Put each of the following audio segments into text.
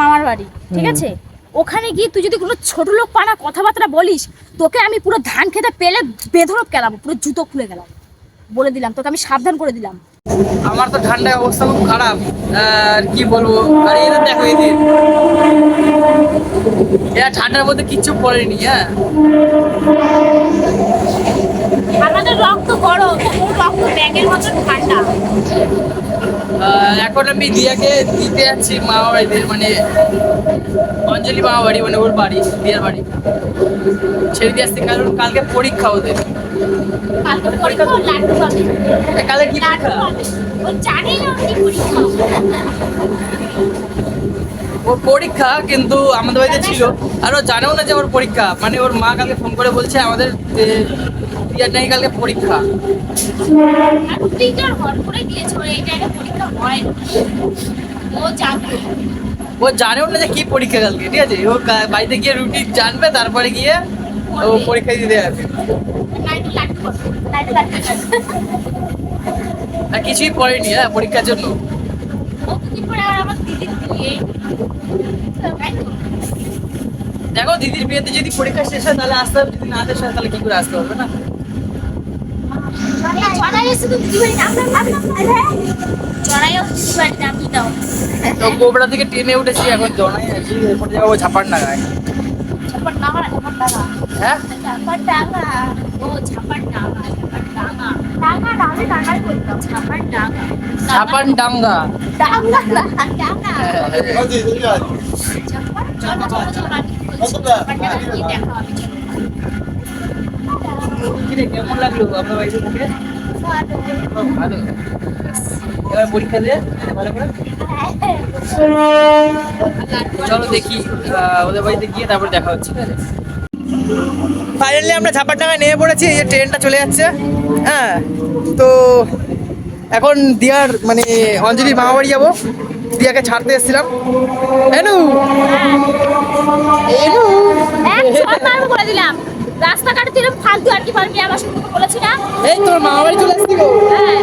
মামার বাড়ি ঠিক আছে? ওখানে গিয়ে তুই যদি কোনো ছোট লোক পানা কথাবার্তা বলিস তোকে আমি পুরো ধান খেতে পেলে বেধরক কেলাবো পুরো জুতো খুলে গেলাম। বলে দিলাম তোকে আমি সাবধান করে দিলাম। আমার তো ঠান্ডায় অবস্থা খুব খারাপ। আর কি বলব? আর এদের দেখো এদের এরা ঠান্ডার মধ্যে কিচ্ছু পড়েনি হ্যাঁ? আমাদের রক্ত গরম। ব্যাগের ঠান্ডা। এখন আমি দিয়াকে দিতে যাচ্ছি মামা বাড়িতে মানে অঞ্জলি মামা বাড়ি মানে ওর বাড়ি দিয়ার বাড়ি। ছেড়ে দিয়ে আসছি কারণ কালকে পরীক্ষা ওদের। কালকে কি পরীক্ষা? ওর পরীক্ষা কিন্তু আমাদের বাড়িতে ছিল। আর ও জানেও না যে ওর পরীক্ষা। মানে ওর মা কালকে ফোন করে বলছে আমাদের নাকি কালকে পরীক্ষা। আর টিচার হল করে দিয়েছে এই জায়গায় পরীক্ষা হয় ও জানতো ও জানেও না যে কি পরীক্ষা কালকে ঠিক আছে? ও বাড়িতে গিয়ে রুটিন জানবে তারপরে গিয়ে ও পরীক্ষা। দিতে যাবে। আর কিছুই পড়েনি হ্যাঁ পরীক্ষার জন্য? দেখো দিদির বিয়েতে যদি পরীক্ষা শেষ হয় তাহলে আসতে হবে যদি না শেষ হয় তাহলে কি করে আসতে হবে না? তো গোবরা থেকে ট্রেনে উঠেছি এখন জনাই আছি এরপরে যাব ঝাপার নাগায়। ছাপার নাগা ছাপার নাগা হ্যাঁ। ডাঙা ও কিরে কেমন লাগল আপনার বাড়িতে থেকে? ভালো এবার পরীক্ষা দিয়ে ভালো করে। চলো দেখি ওদের বাড়িতে গিয়ে তারপরে দেখা হচ্ছে ঠিক আছে? ফাইনালি আমরা ঝাপারডাঙ্গায় নেমে পড়েছি এই যে ট্রেনটা চলে যাচ্ছে হ্যাঁ? তো এখন দিয়ার মানে অঞ্জলির মামা বাড়ি যাব। দিয়াকে ছাড়তে এসেছিলাম। এনু! এনু! শট মারবো বলে দিলাম। রাস্তাঘাটে তুই ফালতু আর কি পারবি আমার সঙ্গে বলেছি না? এই তোর মামা বাড়ি চলে আসছি গো। হ্যাঁ।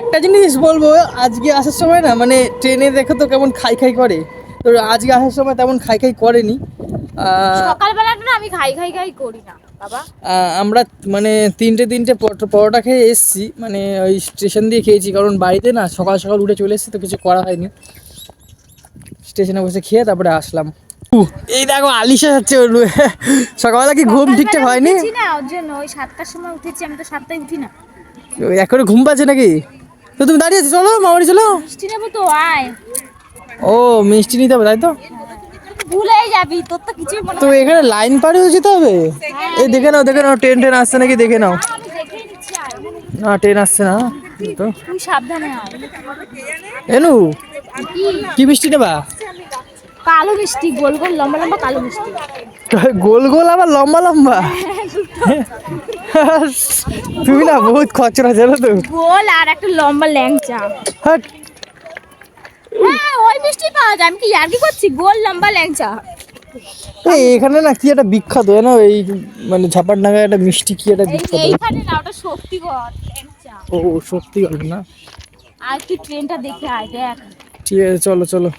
একটা জিনিস বলব আজকে আসার সময় না মানে ট্রেনে দেখো তো কেমন খাই খাই করে। তো আজকে আসার সময় তেমন খাই খাই করেনি। আহ, সকালবেলাটা না আমি খাই খাই খাই করি না বাবা। আমরা মানে তিনটে তিনটে পরোটা খেয়ে এসেছি। মানে ওই স্টেশন দিয়ে খেয়েছি কারণ বাড়িতে না সকাল সকাল উঠে চলে এসেছি তো কিছু করা হয়নি। স্টেশনে বসে খেয়ে তারপরে আসলাম। এই দেখো আলিশা যাচ্ছে ওর সকালবেলা কি ঘুম ঠিকঠাক হয়নি? উঠেছি না ওর জন্য ওই সাতটার সময় উঠেছি আমি তো সাতটায় উঠি না। এখনও ঘুম পাচ্ছে নাকি? তো তুমি দাঁড়িয়ে আছো চলো মামারি চলো। মিষ্টি নেব তো আয়। ও মিষ্টি নিতে হবে তাই তো? ভুলেই যাবি তোর তো মনে তো এখানে লাইন পার হয়ে যেতে হবে? এই দেখে নাও দেখে নাও ট্রেন ট্রেন আসছে নাকি দেখে নাও। না ট্রেন আসছে না তো। তুই সাবধানে আয়। এনু কি? কি মিষ্টি নেবা? কালো মিষ্টি গোল গোল লম্বা লম্বা কালো মিষ্টি। গোল গোল আবার লম্বা লম্বা? তুমি না বহুত খচরা জানো তো। গোল আর একটা লম্বা ল্যাংচা। হাট। হ্যাঁ ওই মিষ্টি পাওয়া যায়। আমি কি ইয়ার্কি করছি? গোল লম্বা ল্যাংচা। এই এখানে না কি একটা বিখ্যাত জানো? এই মানে ঝাপার নাগায় একটা মিষ্টি কি একটা বিখ্যাত। এইখানে না ওটা শক্তিগড় ল্যাংচা। ও গল্প না? আর তুই ট্রেনটা দেখে আয় দেখ। ঠিক আছে, চলো চলো।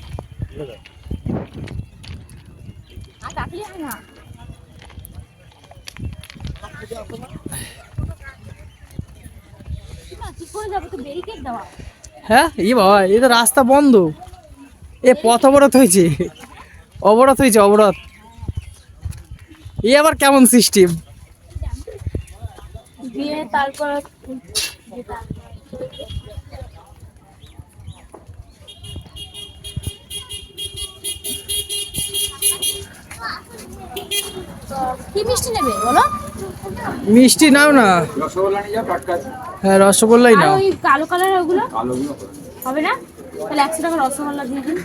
হয়, ই বাবা এ তো রাস্তা বন্ধ। এ, পথ অবরোধ হয়েছে। অবরোধ হয়েছে, অবরোধ। এ আবার কেমন সিস্টেম তারপর কি মিষ্টি নেবে বলো? মিষ্টি নাও না। হ্যাঁ রসগোল্লাই নাও। ওই কালো কালার ওগুলো? হবে না? তাহলে একশো টাকা রসগোল্লা দিয়ে দিন।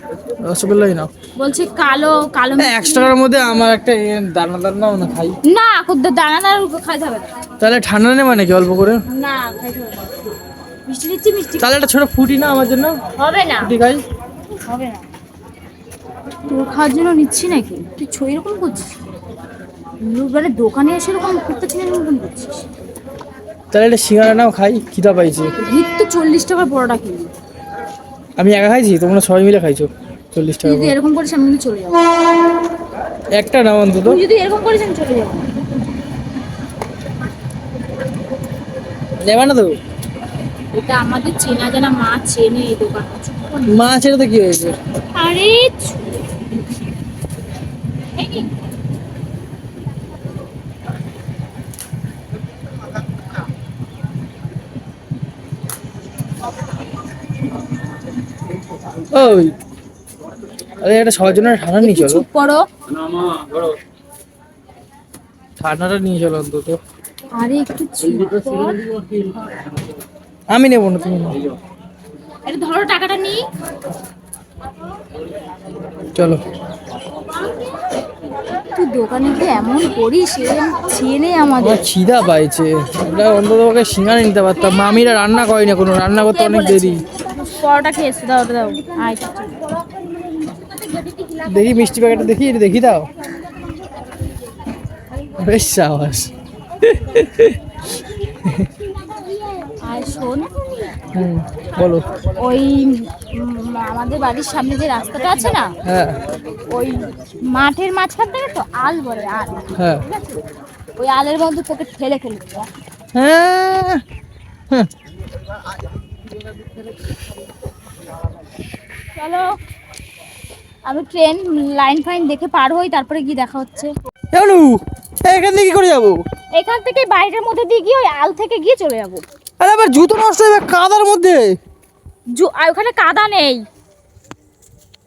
রসগোল্লাই নাও। বলছে কালো কালো হ্যাঁ একশো টাকার মধ্যে আমার একটা দানা দানা না খাই। না খুদ্দ দানাদার খাইতে হবে না। তাহলে ঠান্ডা নেবা নাকি অল্প করে? না মিষ্টি দিচ্ছি মিষ্টি। তাহলে একটা ছোট ফুটি না আমার জন্য। হবে না। ফুটি খাই। হবে না। তোর খাওয়ার জন্য নিচ্ছি নাকি? তুই ছই রকম করছিস? মানে দোকানে এসে এরকম করতে ছিলেন এরকম করছিস? তাহলে একটা সিঙ্গারা নাও খাই খিদা পাইছে। ভিত্তু চল্লিশ টাকার বড়টা কিনবি। আমি একা খাইছি তোমরা সবাই মিলে খাইছো চল্লিশ টাকা যদি এরকম করিস আমি চলে যাব। একটা নাও অন্তত। যদি এরকম করিস আমি চলে যাব। নেবা না তো? এটা আমাদের চেনা জানা মা চেনে এই দোকান। মাছ এটা তো কি হয়েছে? আরে ওই। আরে এটা সবার জন্য ঠান্ডা নিয়ে চলো। চুপ করো। ঠান্ডাটা নিয়ে চলো অন্তত। আরে একটু চুপ আমি নেব না তুমি। এটা ধরো টাকাটা নি চলো। তুই দোকানে গিয়ে এমন করিস চেনে আমাদের। আমার খিদা পাইছে। এটা অন্তত ওকে সিঙ্গারা নিতে পারতাম। মামিরা রান্না করে না কোনো রান্না করতে অনেক দেরি। পরোটা খেয়ে এসো দাও দাও। আয়। দেখি মিষ্টি প্যাকেটটা দেখি এটা দেখি দাও। বেশ সাবাস। আয় শোন। বলো। ওই আমাদের বাড়ির সামনে যে রাস্তাটা আছে না হ্যাঁ। ওই মাঠের মাঝখান থেকে তো আল বলে আল। হ্যাঁ। ওই আলের মধ্যে তোকে ঠেলে ফেলে হ্যাঁ। হ্যাঁ। চলো। আমি ট্রেন লাইন ফাইন দেখে পার হই তারপরে গিয়ে দেখা হচ্ছে। জানু এখান থেকে কি করে যাব? এখান থেকে বাইরের মধ্যে দিয়ে গিয়ে ওই আল থেকে গিয়ে চলে যাব। আরে আবার জুতো নষ্ট হবে কাদার মধ্যে। জু- আর ওখানে কাদা নেই।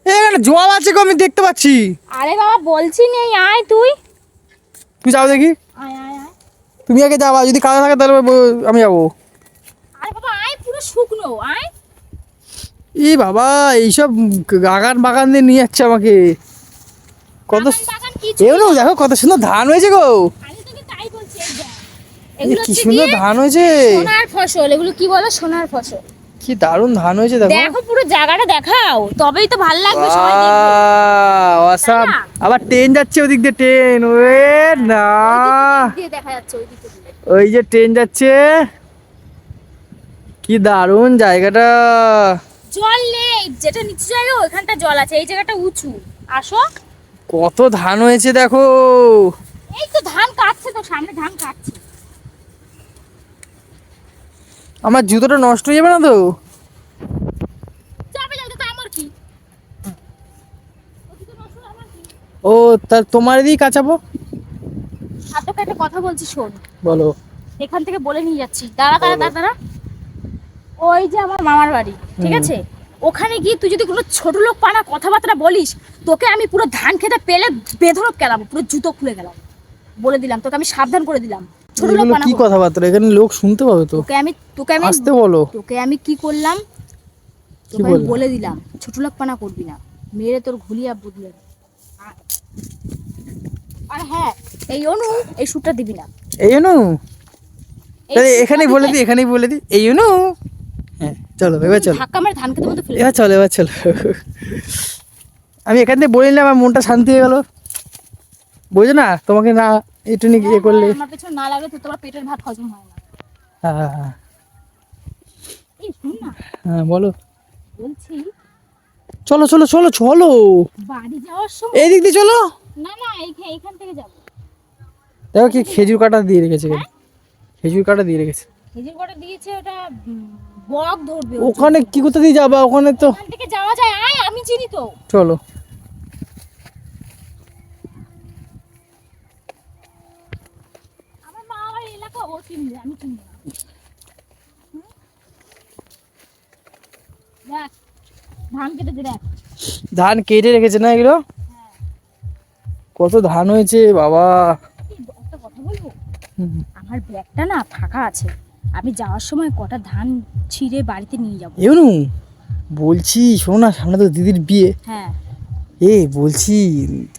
এখানে জল আছে গো আমি দেখতে পাচ্ছি। আরে বাবা বলছি নেই আয় তুই। তুমি যাও দেখি। আয় আয় আয়। তুমি আগে যাবা যদি কাদা থাকে তাহলে ব- আমি যাব। আরে বাবা আয় পুরো শুকনো আয়। ই বাবা এইসব বাগান বাগান দিয়ে নিয়ে যাচ্ছে আমাকে। কত এগুলো দেখো কত সুন্দর ধান হয়েছে গো। কি সুন্দর ধান হয়েছে। সোনার ফসল এগুলো কি বলো সোনার ফসল। কি দারুণ ধান হয়েছে দেখো। দেখো পুরো জায়গাটা দেখাও তবেই তো ভালো লাগবে সবাই অসাম আবার ট্রেন যাচ্ছে ওদিক দিয়ে ট্রেন ওয়ে না। দেখা যাচ্ছে ওই ওই যে ট্রেন যাচ্ছে। কি দারুণ জায়গাটা। জল নেই যেটা নিচু জায়গা ওইখানটা জল আছে এই জায়গাটা উঁচু। আসো। কত ধান হয়েছে দেখো। এই তো ধান কাটছে তো সামনে ধান কাটছে। আমার জুতোটা নষ্ট হয়ে যাবে না তো? ও তা তোমার দিয়েই কাচাবো? আর তোকে একটা কথা বলছি শোন। বলো। এখান থেকে বলে নিয়ে যাচ্ছি। দাঁড়া দাঁড়া দাঁড়া দাঁড়া। ওই যে আমার মামার বাড়ি ঠিক আছে? ওখানে গিয়ে তুই যদি কোনো ছোট লোক পানা কথাবার্তা বলিস তোকে আমি পুরো ধান খেতে পেলে বেধরক গেলাম পুরো জুতো খুলে গেলাম। বলে দিলাম তোকে আমি সাবধান করে দিলাম। ছোট লোক পানা কি কথাবার্তা? এখানে লোক শুনতে পাবে তো। তোকে আমি তোকে আমি আসতে বলো। তোকে আমি কি করলাম? তোকে আমি বলে দিলাম ছোট লোক পানা করবি না। মেরে তোর ঘুলিয়া বদলে আর- হ্যাঁ এই অনু এই সুটটা দিবি না। এই সুটটা এখানেই বলে দিই এখানেই বলে দিই এই হ্যাঁ চলো এবার চলো। ধাক্কা মেরে ধান খেতে মতো ফেলে এবার চলো এবার চলো। আমি এখান থেকে বলে নিলাম আমার মনটা শান্তি হয়ে গেল। বোঝো না? তোমাকে না একটু ইয়ে করলে। হ্যাঁ, আমার পেছনে না লাগলে তো তোমার পেটের ভাত হজম হয় না। হ্যাঁ হ্যাঁ, হ্যাঁ। হ্যাঁ বলো। বলছি চলো চলো চলো চলো। বাড়ি যাওয়ার সময় এই দিক দিয়ে চলো। না না এইখান থেকে যাব। দেখো কি খেজুর কাটা দিয়ে রেখেছে খেজুর কাটা দিয়ে রেখেছে। খেজুর কটা দিয়েছে ওটা বক ধরবে ওখানে কি কোথা দিয়ে যাবা? ওখানে তো ওখান থেকে যাওয়া যায়। আয় আমি চিনি তো। চলো। আমার মা আমার এলাকা ও চিনবে আমি চিনবো না। ধান কেটেছে দেখ। ধান কেটে রেখেছে না এগুলো? কত ধান হয়েছে বাবা। একটা কথা বলব? আমার ব্যাগটা না ফাঁকা আছে। আমি যাওয়ার সময় কটা ধান ছিঁড়ে বাড়িতে নিয়ে যাব। এমনু বলছি শোনো না সামনে তো দিদির বিয়ে। হ্যাঁ। এ বলছি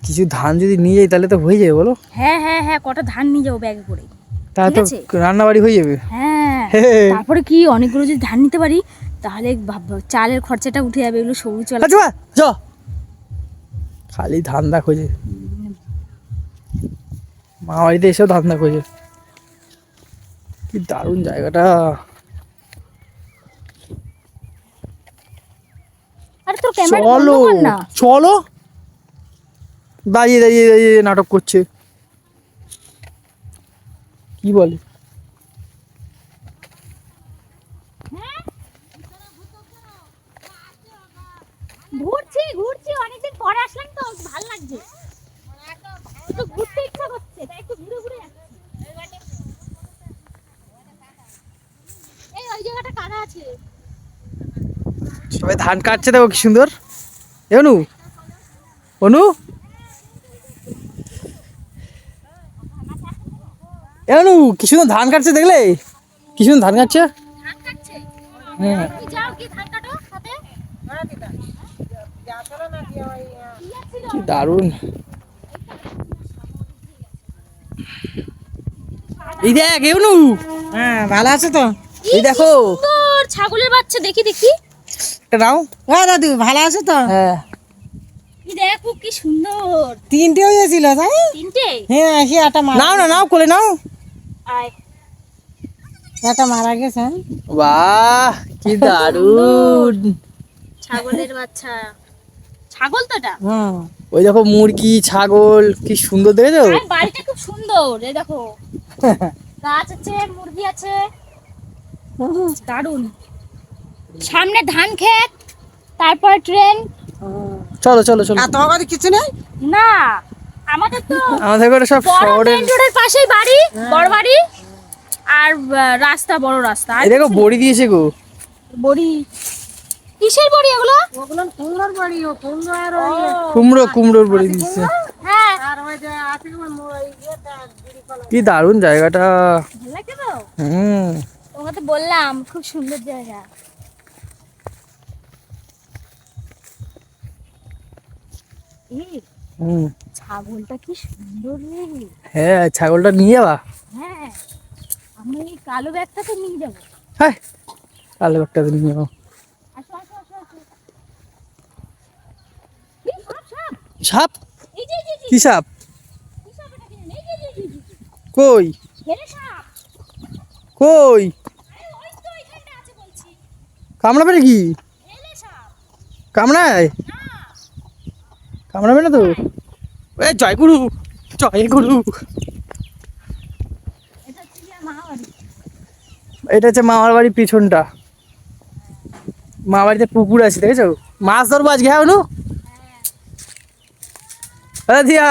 কিছু ধান যদি নিয়ে যাই তাহলে তো হয়ে যাবে বলো। হ্যাঁ হ্যাঁ হ্যাঁ কটা ধান নিয়ে যাব ব্যাগে করে। তা তো রান্না বাড়ি হয়ে যাবে। হ্যাঁ। তারপরে কি অনেকগুলো যদি ধান নিতে পারি তাহলে চালের খরচাটা উঠে যাবে এগুলো সবুজ চাল। আচ্ছা চ খালি ধান্দা খোঁজে। মা বাড়িতে এসেও ধান্দা খোঁজে। কি দারুণ জায়গাটা। ক্যামেরা চলো না। চলো। দাঁড়িয়ে দাঁড়িয়ে দাঁড়িয়ে নাটক করছে। কি বলে? ঘুরছি ঘুরছি অনেকদিন পরে আসলাম তো ভালো লাগছে। একটু ঘুরতে ইচ্ছা করছে তাই একটু ঘুরে ঘুরে এই ওই জায়গাটা কাদা আছে? সবাই ধান কাটছে দেখো কি সুন্দর। অনু অনু। অনু কি সুন্দর ধান কাটছে দেখলে? কি সুন্দর ধান কাটছে? ধান হ্যাঁ। কি ধান কাটো সাথে কি ছিল? কি দারুণ। এই দেখ এ হ্যাঁ ভালো আছে তো। এই দেখো। ছাগলের বাচ্চা দেখি দেখি। এটা নাও। ও দাদু ভালো আছে তো? হ্যাঁ। দেখো কি সুন্দর। তিনটে হয়েছিল তাই? তিনটে? হ্যাঁ সে একটা মারা নাও না নাও কোলে নাও। আয়। একটা মারা গেছে। বাহ কি দারুণ। ছাগলের বাচ্চা। ছাগল তো এটা? হুম ওই দেখো মুরগি ছাগল কি সুন্দর দেখেছ? বাড়িটা খুব সুন্দর এই দেখো। গাছ আছে মুরগি আছে। দারুণ সামনে ধান ক্ষেত তারপর ট্রেন। চলো চলো চলো। আর তোমার কাছে কিছু নেই? না আমাদের তো আমাদের ঘরে সব শহরের রোডের পাশেই বাড়ি বড় বাড়ি আর রাস্তা বড় রাস্তা। আর এই দেখো বড়ি দিয়েছে গো। বড়ি। কিসের বড়ি এগুলো? ওগুলো কুমড়োর বাড়ি ও কুমড়ো আর ওই কুমড়ো কুমড়োর বড়ি দিচ্ছে হ্যাঁ। আর ওই যে আছে কি দারুণ জায়গাটা। ভালো লাগছে তো? হুম। তোমাকে তো বললাম খুব সুন্দর জায়গা এই হুম ছাগলটা কি সুন্দর রে হ্যাঁ ছাগলটা নিয়ে যাবা হ্যাঁ আমি কালো ব্যাগটা নিয়ে যাব। হ্যাঁ কালো একটা নিয়ে যাব। সাপ কি সাপ? কই? কই? কামড়াবে নাকি? কামড়ায়? কামড়াবে না তো? এ জয় গুরু জয় গুরু। এটা হচ্ছে মামার বাড়ির পিছনটা। মা বাড়িতে পুকুর আছে দেখেছ? মাছ ধরবো আজকে হ্যাঁ অনু? আরে দিয়া।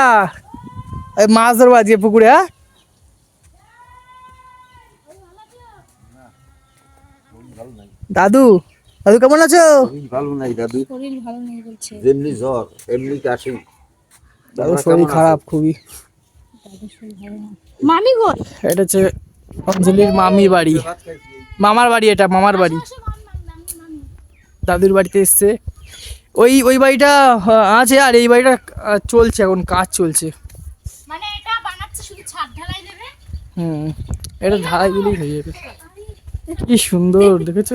এই মাছ ধরবো আজকে পুকুরে হ্যাঁ? দাদু দাদু কেমন আছো? শরীর ভালো নাই দাদু। শরীর ভালো নেই বলছে। যেমনি জ্বর এমনি কাশি। দাদু শরীর খারাপ খুবই। মামি গোল এটা হচ্ছে অঞ্জলির মামির বাড়ি। মামার বাড়ি এটা মামার বাড়ি। দাদুর বাড়িতে এসছে। ওই ওই বাড়িটা আছে আর এই বাড়িটা চলছে এখন কাজ চলছে। মানে এটা বানাচ্ছে শুধু ছাদ ঢালাই দেবে? হুম এটা ঢালাই দিলেই হয়ে যাবে। কি সুন্দর দেখেছ?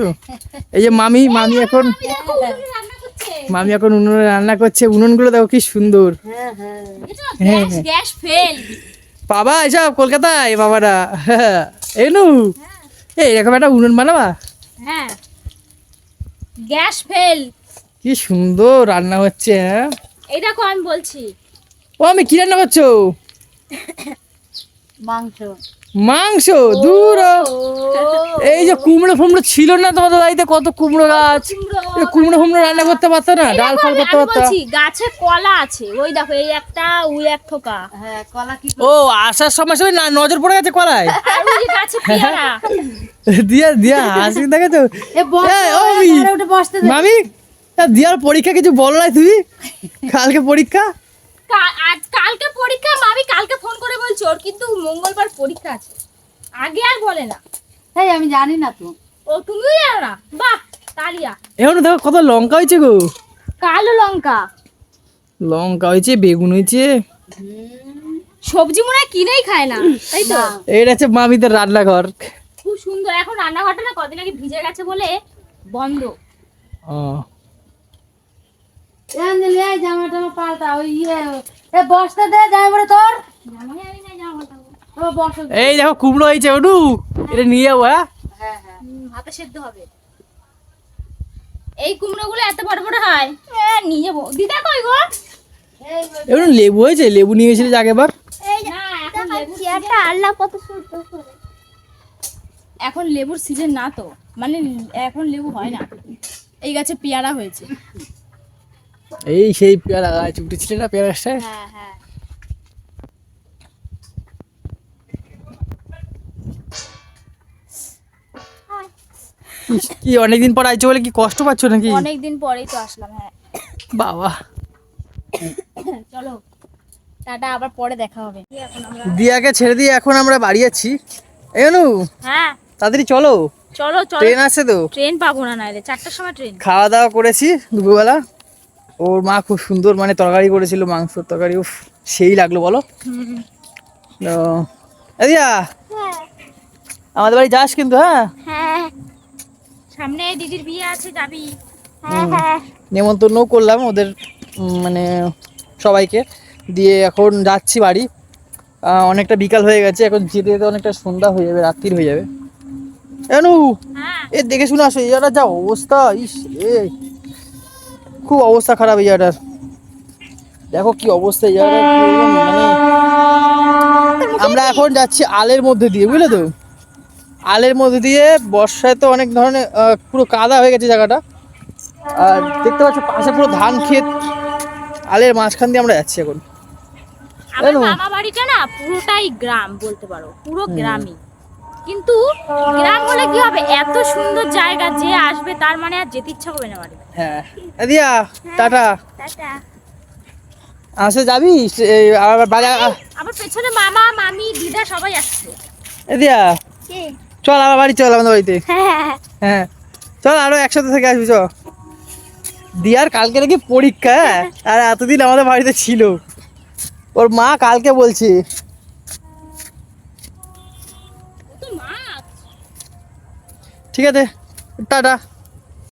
এই যে মামি মামি এখন রান্না করছে। মামি এখন উনুনে রান্না করছে। উনুনগুলো দেখো কি সুন্দর। হ্যাঁ, গ্যাস ফেল। বাবা এসব কলকাতায় বাবারা। এই নু। এই এরকম একটা উনুন বানাবা? হ্যাঁ। Gas fail. কি সুন্দর রান্না হচ্ছে হ্যাঁ। এই দেখো আমি বলছি। ও আমি কি রান্না করছ? মাংস। মাংস দূর এই যে কুমড়ো ফুমড়ো ছিল না তোমাদের বাড়িতে? কত কুমড়ো গাছ? কুমড়ো ফুমড়ো রান্না করতে পারতো না? ডাল ফাল করতে পারতো? গাছে কলা আছে। ওই দেখো এই একটা ওই এক থোকা। হ্যাঁ কলা কি ও আসার সময় সময় না নজর পড়ে গেছে কলায়? গাছে পেয়ারা। দিয়া দিয়া হাসি দেখেছ। মামি দিয়ার পরীক্ষা কিছু বল নাই তুই? কালকে পরীক্ষা? আজ কালকে পরীক্ষা মামি কালকে ফোন করে বলছে ওর কিন্তু মঙ্গলবার পরীক্ষা আছে। আগে আর বলে না। এই আমি জানি না তো। ও তুমিও জানো না? বাহ তালিয়া। এখন দেখো কত লঙ্কা হয়েছে গো। কালো লঙ্কা। লঙ্কা হয়েছে বেগুন হয়েছে। সবজি মনে হয় কিনেই খায় না তাই তো? এটা হচ্ছে মামিদের রান্নাঘর। খুব সুন্দর এখন রান্নাঘরটা না কদিন আগে ভিজে গেছে বলে বন্ধ। ও। এই জামা টামা পাল্টা ওই ইয়ে এ বসতে দে জামা পরে তোর। এই দেখো কুমড়ো হয়েছে ওটু এটা নিয়ে যাব হ্যাঁ? হ্যাঁ হ্যাঁ। ভাতে সেদ্ধ হবে। এই কুমড়ো গুলো এত বড় বড় হয় এ নিয়ে যাব। দিদা কই গো? এবার লেবু হয়েছে লেবু নিয়ে গেছিলি আগেবার না এখন লেবুর আল্লাহ কত সুন্দর এখন লেবুর সিজন না তো মানে এখন লেবু হয় না। এই গাছে পেয়ারা হয়েছে। এই সেই পেয়ারা গাছ উঠেছিল না পেয়ারা গাছটায় হ্যাঁ হ্যাঁ। কি অনেকদিন পর আইছো বলে কি কষ্ট পাচ্ছ নাকি? অনেকদিন পরেই তো আসলাম হ্যাঁ। বাবা। চলো টাটা আবার পরে দেখা হবে। দিয়াকে ছেড়ে দিয়ে এখন আমরা বাড়ি যাচ্ছি। এনু হ্যাঁ। তাড়াতাড়ি চলো। চলো চলো। ট্রেন আছে তো? ট্রেন পাবো না নাইলে চারটার সময় ট্রেন। খাওয়া দাওয়া করেছি দুপুরবেলা। ওর মা খুব সুন্দর মানে তরকারি করেছিল মাংসর তরকারি উফ সেই লাগল বলো। তো এদিয়া আমাদের বাড়ি যাস কিন্তু হ্যাঁ? হ্যাঁ। সামনে দিদির বিয়ে আছে যাবি। হ্যাঁ হ্যাঁ। নেমন্তন্ন করলাম ওদের মানে সবাইকে। দিয়ে এখন যাচ্ছি বাড়ি। অনেকটা বিকাল হয়ে গেছে এখন যেতে যেতে অনেকটা সন্ধ্যা হয়ে যাবে রাত্রির হয়ে যাবে। এনু হ্যাঁ। এ দেখে শুনে আসো জায়গাটার যা অবস্থা ইস এ খুব অবস্থা খারাপ এই জায়গাটার। দেখো কি অবস্থা এই জায়গাটার মানে আমরা এখন যাচ্ছি আলের মধ্যে দিয়ে বুঝলে তো? আলের মধ্যে দিয়ে বর্ষায় তো অনেক ধরনের পুরো কাদা হয়ে গেছে জায়গাটা। আর দেখতে পাচ্ছ পাশে পুরো ধান ক্ষেত। আলের মাঝখান দিয়ে আমরা যাচ্ছি এখন। আমার মামা বাড়িটা না পুরোটাই গ্রাম বলতে পারো পুরো গ্রামই। কিন্তু গ্রাম হলে কি হবে? এত সুন্দর জায়গা যে আসবে তার মানে আর যেতে ইচ্ছা করবে না বাড়ি হ্যাঁ। দিয়া টাটা। টাটা। আসে যাবি? আবার বাজার আবার পেছনে মামা মামি দিদা সবাই আসছে। এ দিয়া। কে? চল আমার বাড়ি চল আমাদের বাড়িতে। হ্যাঁ। হ্যাঁ। চল আরও একসাথে থেকে আসবি চ। দিয়ার কালকে নাকি পরীক্ষা হ্যাঁ? আর এতদিন আমাদের বাড়িতে ছিল। ওর মা কালকে বলছে ঠিক আছে টাটা।